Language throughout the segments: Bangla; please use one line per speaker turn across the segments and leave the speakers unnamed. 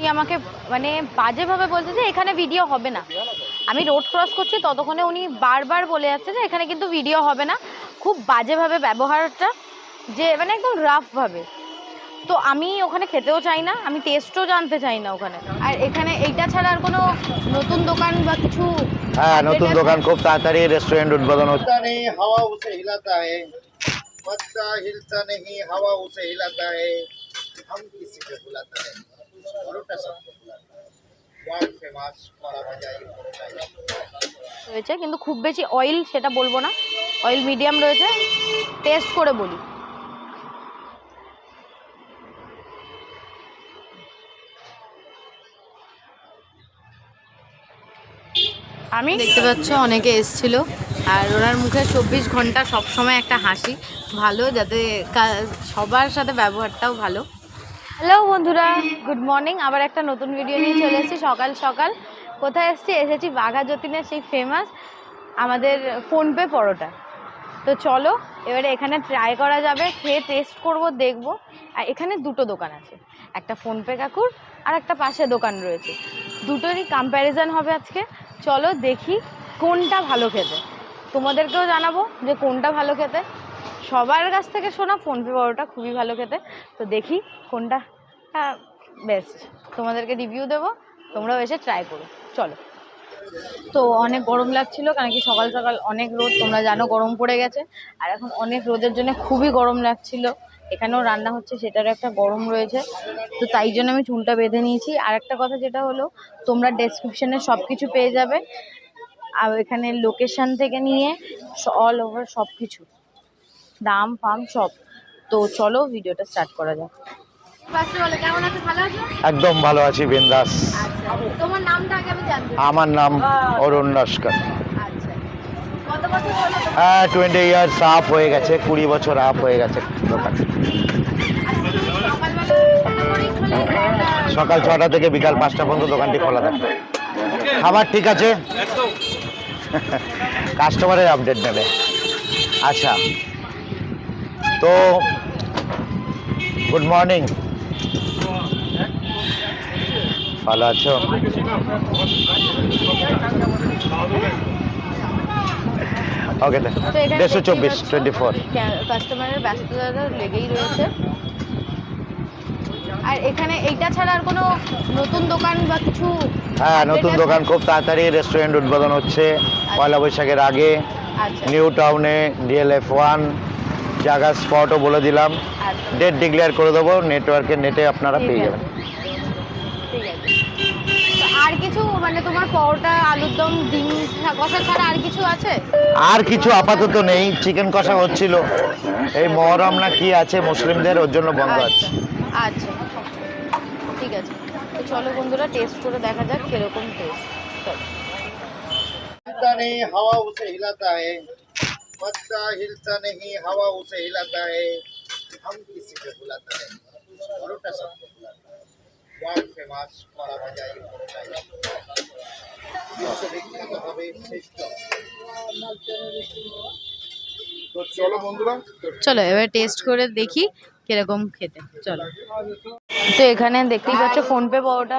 উনি আমাকে মানে বাজেভাবে বলছে যে এখানে ভিডিও হবে না আমি রোড ক্রস করছি ততক্ষণে উনি বারবার বলে যাচ্ছে যে এখানে কিন্তু ভিডিও হবে না খুব বাজেভাবে ব্যবহারটা যে মানে একদম রাফভাবে তো আমি ওখানে খেতেও চাই না আমি টেস্টও জানতে চাই না ওখানে আর এখানে এইটা ছাড়া আর কোনো নতুন দোকান বা কিছু
হ্যাঁ নতুন
update আছে?
দোকান খুব তাড়াতাড়ি রেস্টুরেন্ট উদ্বোধন হচ্ছে
हिलता नहीं हवा उसे हिलाता है पत्ता हिलता नहीं हवा उसे हिलाता है हम किसी को बुलाता है
রয়েছে কিন্তু খুব বেশি অয়েল সেটা বলব না। অয়েল মিডিয়াম রয়েছে টেস্ট করে বলি। আমি? দেখতে পাচ্ছ অনেকে এসছিল আর ওনার মুখে চব্বিশ ঘণ্টা সবসময় একটা হাসি। ভালো যাতে কা- সবার সাথে ব্যবহারটাও ভালো। হ্যালো বন্ধুরা। গুড মর্নিং আবার একটা নতুন ভিডিও নিয়ে চলে এসেছি। সকাল সকাল। কোথায় এসেছি? এসেছি বাঘা যতীনের সেই ফেমাস আমাদের ফোনপে পরোটা। তো চলো, এবারে এখানে ট্রাই করা যাবে। খেয়ে টেস্ট করব, দেখব। আর এখানে দুটো দোকান আছে। একটা ফোনপে কাকুর আর একটা পাশে দোকান রয়েছে। দুটোরই কম্প্যারিজন হবে আজকে। চলো দেখি কোনটা ভালো খেতে। তোমাদেরকেও জানাব যে কোনটা ভালো খেতে। সবার কাছ থেকে শোনা ফোনপে পরোটা খুবই ভালো খেতে। তো দেখি কোনটা বেস্ট তোমাদেরকে রিভিউ দেবো, তোমরাও এসে ট্রাই করো। চলো। তো অনেক গরম লাগছিল, কারণ কি সকাল সকাল অনেক রোদ, তোমরা জানো গরম পড়ে গেছে। আর এখন অনেক রোদের জন্য খুবই গরম লাগছিল। এখানেও রান্না হচ্ছে, সেটারও একটা গরম রয়েছে। তো তাই জন্য আমি চুলটা বেঁধে নিয়েছি। আর একটা কথা যেটা হলো, তোমরা ডেসক্রিপশনে সব কিছু পেয়ে যাবে। আর এখানে লোকেশান থেকে নিয়ে অল ওভার সব কিছু দাম ফাম সব। তো চলো ভিডিওটা স্টার্ট করা যাক। ফার্স্টে বলো কেমন আছো? ভালো আছো?
একদম ভালো আছি বিন্দাস।
আচ্ছা তোমার নামটা আগে আমি জানতে চাই।
আমার নাম অরুণ নস্কর
আচ্ছা কত বছর হলো তোমার?
হ্যাঁ টোয়েন্টি ইয়ার্স আপ হয়ে গেছে কুড়ি বছর আপ হয়ে গেছে দোকান? সকাল ছটা থেকে বিকাল পাঁচটা পর্যন্ত দোকানটি খোলা থাকে খাবার ঠিক আছে? কাস্টমারের আপডেট নেবে। আচ্ছা তো গুড মর্নিং ভালো আছো? ওকে দেড়শো চব্বিশ টোয়েন্টি ফোর
কাস্টমারের ব্যস্ততা লেগেই রয়েছে। আর এখানে এইটা ছাড়া আর কোনো নতুন দোকান বা কিছু
হ্যাঁ নতুন দোকান খুব তাড়াতাড়ি রেস্টুরেন্ট উদ্বোধন হচ্ছে। পয়লা বৈশাখের আগে
আচ্ছা।
নিউ টাউনে ডিএলএফ ওয়ান জায়গার স্পটও বলে দিলাম।
আচ্ছা।
ডেট ডিক্লেয়ার করে দেবো নেটওয়ার্কের নেটে আপনারা পেয়ে যাবেন।
আর কিছু মানে তোমার পরোটা আলুর দম হ্যাঁ, ছাড়া আর কিছু
আপাতত নেই চিকেন কষা হচ্ছিল। এই মহরম না কি আছে মুসলিমদের ওর জন্য বন্ধ আচ্ছা, আছে।
আচ্ছা, ঠিক আছে। চলো বন্ধুরা টেস্ট করে দেখা যাক কীরকম টেস্ট
হাওয়া উসে হিলাতা पत्ता हिलता नहीं हवा उसे हिलाता है हम किसी को बुलाता है परोटा सबको बुलाता है वर्ल्ड फेमस बड़ा बाजारी परोटा দেখতে হবে শ্রেষ্ঠ তো চলো বন্ধুরা
চলো এবার টেস্ট করে দেখি কিরকম খেতে চলো তো এখানে দেখতেই পাচ্ছ ফোনপে পাওয়াটা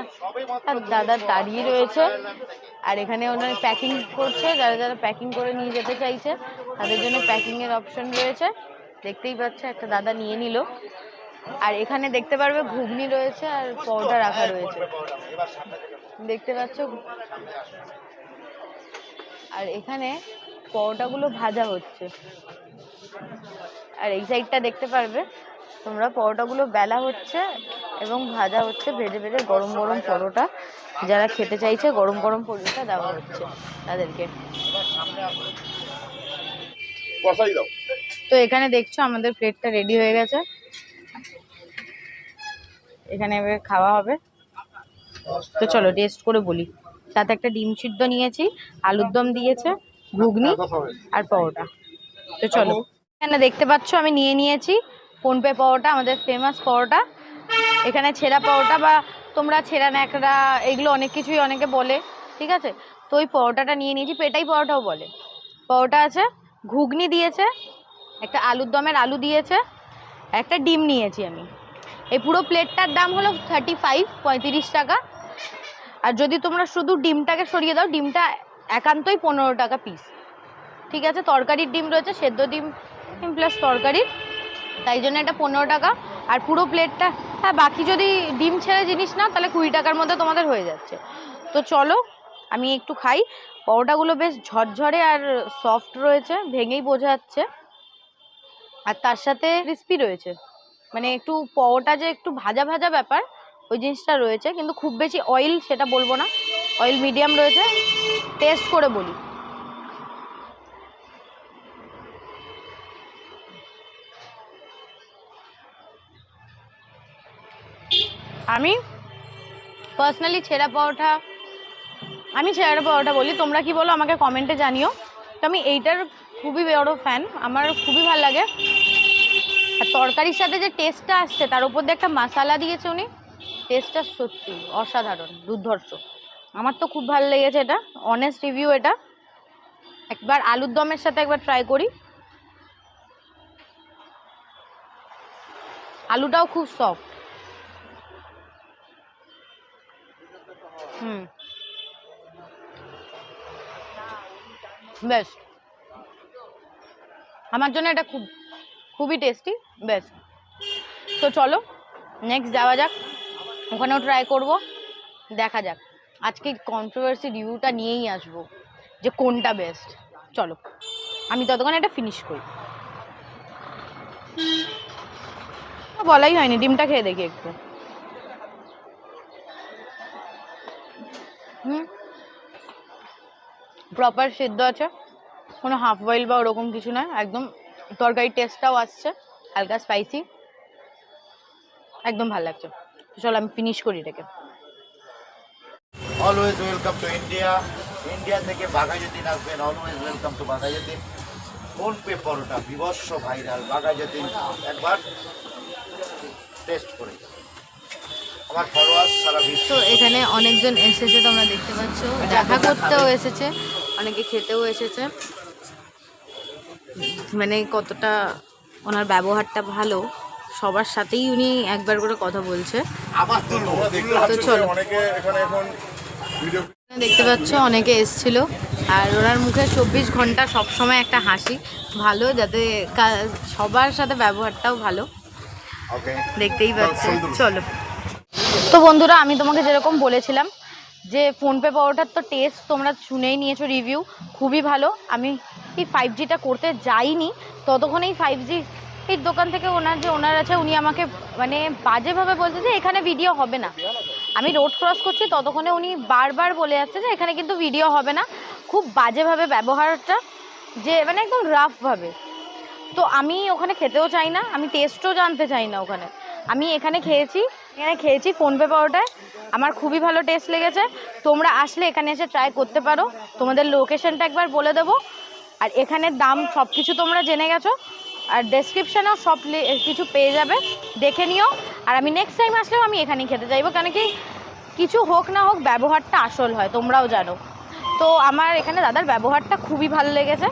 আর দাদা দাঁড়িয়ে রয়েছে আর এখানে ওনার প্যাকিং করছে, যারা যারা প্যাকিং করে নিয়ে যেতে চাইছে, তাদের জন্য প্যাকিং এর অপশন রয়েছে। দেখতেই পাচ্ছ, একটা দাদা নিয়ে নিল। আর এখানে দেখতে পারবে, ঘুগনি রয়েছে আর পরোটা রাখা রয়েছে। দেখতে পাচ্ছ? আর এখানে পরোটাগুলো ভাজা হচ্ছে। আর এই সাইডটা দেখতে পারবে, তোমরা পরোটাগুলো বেলা হচ্ছে এবং ভাজা হচ্ছে, ভেজে ভেজে গরম গরম পরোটা। যারা খেতে চাইছে গরম গরম পরোটা দেওয়া হচ্ছে তাদেরকে। তো এখানে দেখছ আমাদের প্লেটটা রেডি হয়ে গেছে। এখানে এবার খাওয়া হবে। তো চলো টেস্ট করে বলি। সাথে একটা ডিম সিদ্ধ নিয়েছি আলুর দম দিয়েছে ঘুগনি আর পরোটা। তো চলো এখানে দেখতে পাচ্ছ আমি নিয়ে নিয়েছি ফোনপে পরোটা আমাদের ফেমাস পরোটা। এখানে ছেঁড়া পরোটা বা তোমরা ছেঁড়া ন্যাকড়া, এগুলো অনেক কিছুই অনেকে বলে, ঠিক আছে? তো ওই পরোটাটা নিয়ে নিয়েছি, পেটাই পরোটাও বলে। পরোটা আছে, ঘুগনি দিয়েছে, একটা আলুর দমের আলু দিয়েছে, একটা ডিম নিয়েছি আমি। এই পুরো প্লেটটার দাম হলো থার্টি ফাইভ পঁয়ত্রিশ টাকা। আর যদি তোমরা শুধু ডিমটাকে সরিয়ে দাও, ডিমটা একান্তই পনেরো টাকা পিস ঠিক আছে? তরকারির ডিম রয়েছে, সেদ্ধ ডিম প্লাস তরকারির তাই জন্য এটা পনেরো টাকা। আর পুরো প্লেটটা হ্যাঁ বাকি যদি ডিম ছেড়ে জিনিস না তাহলে কুড়ি টাকার মধ্যে তোমাদের হয়ে যাচ্ছে। তো চলো, আমি একটু খাই। পরোটাগুলো বেশ ঝরঝরে আর সফট রয়েছে, ভেঙেই বোঝা যাচ্ছে আর তার সাথে ক্রিস্পি রয়েছে। মানে একটু পরোটা যে একটু ভাজা ভাজা ব্যাপার, ওই জিনিসটা রয়েছে। কিন্তু খুব বেশি অয়েল সেটা বলব না। অয়েল মিডিয়াম রয়েছে। টেস্ট করে বলি। আমি পার্সোনালি ছেঁড়া পরোটা, আমি ছেঁড়া পরোটা বলি, তোমরা কি বলো আমাকে কমেন্টে জানিও। তো আমি এইটার খুবই বড় ফ্যান আমার খুবই ভালো লাগে। আর তরকারির সাথে যে টেস্টটা আসছে, তার উপর দিয়ে একটা মশালা দিয়েছে উনি টেস্টটা সত্যি অসাধারণ, দুর্ধর্ষ। আমার তো খুব ভালো লেগেছে এটা অনেস্ট রিভিউ এটা। একবার আলুর দমের সাথে একবার ট্রাই করি। আলুটাও খুব সফট বেশ। আমার জন্য এটা খুব, খুবই টেস্টি বেশ। তো চলো নেক্সট যাওয়া যাক। ওখানেও ট্রাই করব। দেখা যাক। আজকে কন্ট্রোভার্সি রিভিউটা নিয়েই আসব যে কোনটা বেস্ট চলো, আমি ততক্ষণ এটা ফিনিশ করি। বলাই হয়নি, ডিমটা খেয়ে দেখি একটু। হুম? প্রপার সিদ্ধ আছে। কোনো হাফ বয়েল বা ওরকম কিছু নয়। একদম তরকারির টেস্টটাও আসছে। হালকা স্পাইসি একদম ভালো লাগছে। তো চলো আমি ফিনিশ করি এটাকে।
Always welcome to India India থেকে বাঘাযতীন আসবেন। Always welcome to Baghajatin. PhonePe paratha বিভৎস ভাইরাল বাঘাযতীন একবার টেস্ট করে। আমার ফলোয়ার সারা বিশ্ব।
তো এখানে অনেকজন এসেছে তোমরা দেখতে পাচ্ছ। দেখা করতেও এসেছে। অনেকে খেতেও এসেছে। মানে কতটা ওনার ব্যবহারটা ভালো সবার সাথেই উনি একবার করে কথা বলছে।
তো
চলো। দেখতে পাচ্ছ অনেকে এসছিল। আর ওনার মুখে চব্বিশ ঘণ্টা সবসময় একটা হাসি। ভালো যাতে সবার সাথে ব্যবহারটাও ভালো। দেখতেই পাচ্ছ চলো। তো বন্ধুরা আমি তোমাকে যেরকম বলেছিলাম যে ফোনপে পাওয়াটার তো টেস্ট তোমরা শুনেই নিয়েছো রিভিউ খুবই ভালো। আমি এই ফাইভ জিটা করতে যাইনি, ততক্ষণ এই ফাইভ জি এর দোকান থেকে ওনার যে ওনার আছে, উনি আমাকে মানে বাজেভাবে বলছে যে এখানে ভিডিও হবে না। আমি রোড ক্রস করছি, ততক্ষণে উনি বারবার বলে যাচ্ছে যে এখানে কিন্তু ভিডিও হবে না। খুব বাজেভাবে ব্যবহারটা, যে মানে একদম রাফভাবে তো আমি ওখানে খেতেও চাই না, আমি টেস্টও জানতে চাই না ওখানে। আমি এখানে খেয়েছি এখানে খেয়েছি ফোনপে পাওয়াটায় আমার খুবই ভালো টেস্ট লেগেছে। তোমরা আসলে এখানে এসে ট্রাই করতে পারো। তোমাদের লোকেশনটা একবার বলে দেবো। আর এখানের দাম সব কিছু তোমরা জেনে গেছো। আর ডেসক্রিপশানেও সব কিছু পেয়ে যাবে। দেখে নিও। আর আমি নেক্সট টাইম আসলেও আমি এখানেই খেতে চাইব। কেন কি কিছু হোক না হোক ব্যবহারটা আসল হয়, তোমরাও জানো। তো আমার এখানে দাদার ব্যবহারটা খুবই ভালো লেগেছে।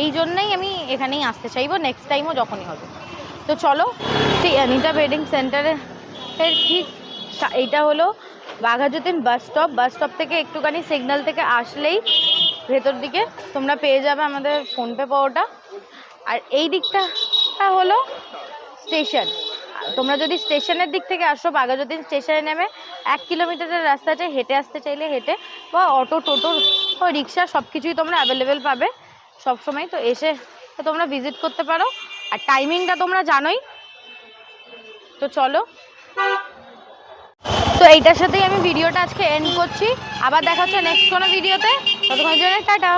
এই জন্যই আমি এখানেই আসতে চাইব। নেক্সট টাইমও যখনই হবে। তো চলো ঠিক অনিতা ওয়েডিং সেন্টারে এর ঠিক এইটা হলো Baghajatin bus stop bus stop থেকে একটুখানি সিগন্যাল থেকে আসলেই ভেতর দিকে তোমরা পেয়ে যাবে আমাদের ফোনপে পাওয়াটা। আর এই দিকটা হলো স্টেশন তোমরা যদি স্টেশনের দিক থেকে আসো, বাঘাযতীন স্টেশনে নেমে এক কিলোমিটারের রাস্তা আছে হেঁটে আসতে চাইলে হেঁটে বা অটো, টোটো রিক্সা সব কিছুই তোমরা অ্যাভেলেবেল পাবে সব সময় তো এসে তোমরা ভিজিট করতে পারো। আর টাইমিংটা তোমরা জানোই। তো চলো তো এইটার সাথেই আমি ভিডিওটা আজকে এন্ড করছি। আবার দেখা হচ্ছে নেক্সট কোনো ভিডিওতে ততক্ষণের জন্য টাটা।